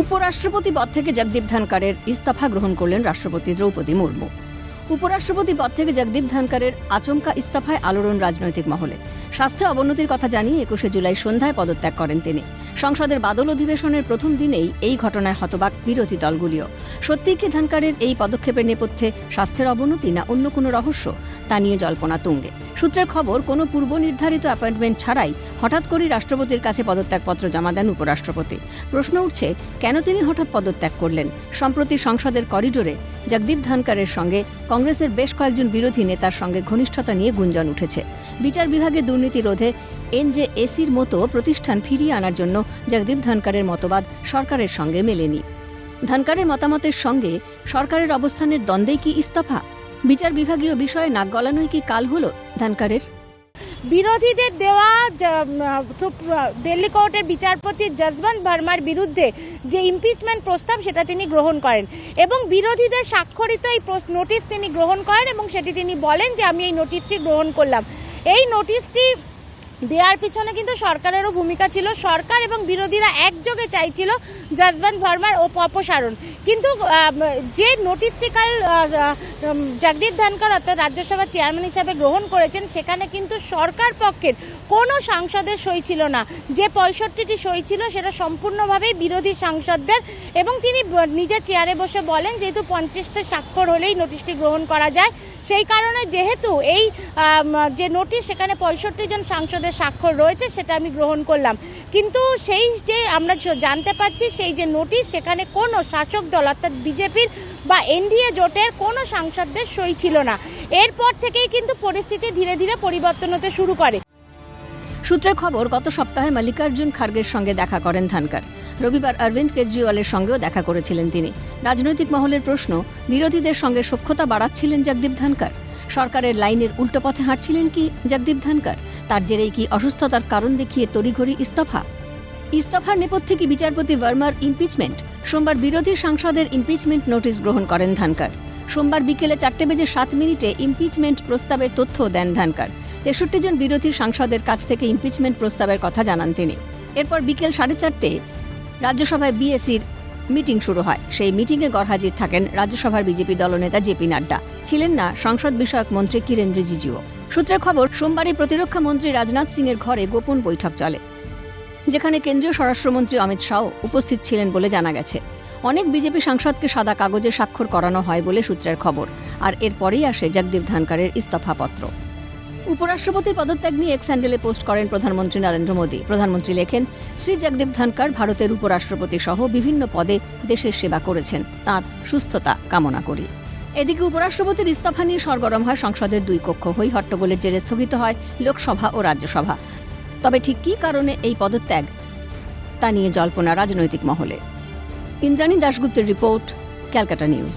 উপরাষ্ট্রপতি পদ থেকে জগদীপ ধনকরের ইস্তফা গ্রহণ করলেন রাষ্ট্রপতি দ্রৌপদী মুর্মু। উপরাষ্ট্রপতি পদ থেকে জগদীপ ধনকরের আচমকা ইস্তফায় আলোড়ন রাজনৈতিক মহলে। স্বাস্থ্য অবনতির কথা জানিয়ে একুশে জুলাই সন্ধ্যায় পদত্যাগ করেন তিনি। সংসদের বাদল অধিবেশনের প্রথম দিনেই এই ঘটনায় হতবাক বিরোধী দলগুলিও। সত্যিই কি ধনকরের এই পদক্ষেপের নেপথ্যে স্বাস্থ্যের অবনতি না অন্য কোনো রহস্য? তা নিয়ে জল্পনা তুঙ্গে। সূত্রের খবর, কোনো পূর্ব নির্ধারিত অ্যাপয়েন্টমেন্ট ছাড়াই হঠাৎ করেই রাষ্ট্রপতির কাছে পদত্যাগপত্র জমা দেন উপরাষ্ট্রপতি। প্রশ্ন উঠছে, কেন তিনি হঠাৎ পদত্যাগ করলেন? সম্প্রতি সংসদের করিডোরে জগদীপ ধনকরের সঙ্গে কংগ্রেসের বেশ কয়েকজন বিরোধী নেতার সঙ্গে ঘনিষ্ঠতা নিয়ে গুঞ্জন উঠেছে। বিচার বিভাগে দুর্নীতি রোধে এনজেএসির মতো প্রতিষ্ঠান ফিরিয়ে আনার জন্য জগদীপ ধনকরের মতবাদ সরকারের সঙ্গে মেলেনি। ধনকরের মতামতের সঙ্গে সরকারের অবস্থানের দ্বন্দ্বেই কি ইস্তফা? বিচার বিভাগীয় বিষয়ে নাক গলানোই কি কাল হলো? ধানকারের। বিরোধীদের দেওয়া দিল্লি কোর্টের বিচারপতি জসবন্ত ভার্মার বিরুদ্ধে যে ইমপিচমেন্ট প্রস্তাব, সেটা তিনি গ্রহণ করেন। এবং বিরোধীদের স্বাক্ষরিত এই নোটিশ তিনি গ্রহণ করেন এবং সেটি তিনি বলেন যে, আমি এই নোটিশটি গ্রহণ করলাম। এই নোটিশটি দেওয়ার পিছনে কিন্তু সরকারেরও ভূমিকা ছিল। সরকার এবং বিরোধীরা একযোগে চাইছিল যশবন্ত ভার্মার ও অপসারণ। কিন্তু যে নোটিশটি কাল জগদীপ ধনকর অর্থাৎ রাজ্যসভার চেয়ারম্যান হিসাবে গ্রহণ করেছেন, সেখানে কিন্তু সরকার পক্ষের কোনো সাংসদের সই ছিল না। যে পঁয়ষট্টিটি সই ছিল, সেটা সম্পূর্ণভাবেই বিরোধী সাংসদদের এবং তিনি নিজের চেয়ারে বসে বলেন, যেহেতু পঞ্চাশটা স্বাক্ষর হলেই নোটিশটি গ্রহণ করা যায়, সেই কারণে যেহেতু এই যে নোটিশ সেখানে পঁয়ষট্টি জন সাংসদের স্বাক্ষর রয়েছে, সেটা আমি গ্রহণ করলাম। কিন্তু সেই যে আমরা জানতে পাচ্ছি সেই যে নোটিশ, সেখানে কোনো শাসক দল, অর্থাৎ বিজেপির বা এনডিএ জোটের কোনো সাংসদদের সই ছিল না। এরপর থেকেই কিন্তু পরিস্থিতি ধীরে ধীরে পরিবর্তন হতে শুরু করে। সূত্রের খবর, গত সপ্তাহে মল্লিকার্জুন খার্গের সঙ্গে দেখা করেন ধনকর। রবিবার অরবিন্দ কেজরিওয়ালের সঙ্গেও দেখা করেছিলেন তিনি। রাজনৈতিক মহলের প্রশ্ন, বিরোধীদের সঙ্গে সখ্যতা বাড়াচ্ছিলেন জগদীপ ধানকার? সরকারের লাইনের উল্টো পথে হাঁটছিলেন কি জগদীপ ধনকর? তার জেরেই কি অসুস্থতার কারণ দেখিয়ে তড়িঘড়ি ইস্তফা? ইস্তফার নেপথ্যে কি বিচারপতি ভার্মার ইমপিচমেন্ট সোমবার বিরোধী সাংসদের ইমপিচমেন্ট নোটিশ গ্রহণ করেন ধানকার। সোমবার বিকেলে চারটে বেজে সাত মিনিটে ইমপিচমেন্ট প্রস্তাবের তথ্য দেন ধানকার। তেষট্টি জন বিরোধী সাংসদের কাছ থেকে ইমপিচমেন্ট প্রস্তাবের কথা জানান তিনি। এরপর বিকেল সাড়ে চারটে রাজ্যসভায় বিএসির মিটিং শুরু হয়। সেই মিটিংয়ে গড়হাজির থাকেন রাজ্যসভার বিজেপি দলনেতা জেপি নাড্ডা। ছিলেন না সংসদ বিষয়ক মন্ত্রী কিরেন রিজিজুও। সূত্রের খবর, সোমবারই প্রতিরক্ষা মন্ত্রী রাজনাথ সিং এর ঘরে গোপন বৈঠক চলে, যেখানে কেন্দ্রীয় স্বরাষ্ট্রমন্ত্রী অমিত শাহ উপস্থিত ছিলেন বলে জানা গেছে। অনেক বিজেপি সাংসদকে সাদা কাগজে স্বাক্ষর করানো হয় বলে সূত্রের খবর, আর এরপরেই আসে জগদীপ ধনকরের ইস্তফাপত্র। উপরাষ্ট্রপতির পদত্যাগ নিয়ে এক্স হ্যান্ডেলে পোস্ট করেন প্রধানমন্ত্রী নরেন্দ্র মোদী। প্রধানমন্ত্রী লেখেন, শ্রী জগদীপ ধনকর ভারতের উপরাষ্ট্রপতি সহ বিভিন্ন পদে দেশের সেবা করেছেন। তার সুস্থতা কামনা করি। এদিকে উপরাষ্ট্রপতির ইস্তফা নিয়ে সরগরম হয় সংসদের দুই কক্ষ। হই হট্টগোলের জেরে স্থগিত হয় লোকসভা ও রাজ্যসভা। তবে ঠিক কী কারণে এই পদত্যাগ? তা নিয়ে জল্পনা রাজনৈতিক মহলে। ইন্দ্রাণী দাশগুপ্তের রিপোর্ট, ক্যালকাটা নিউজ।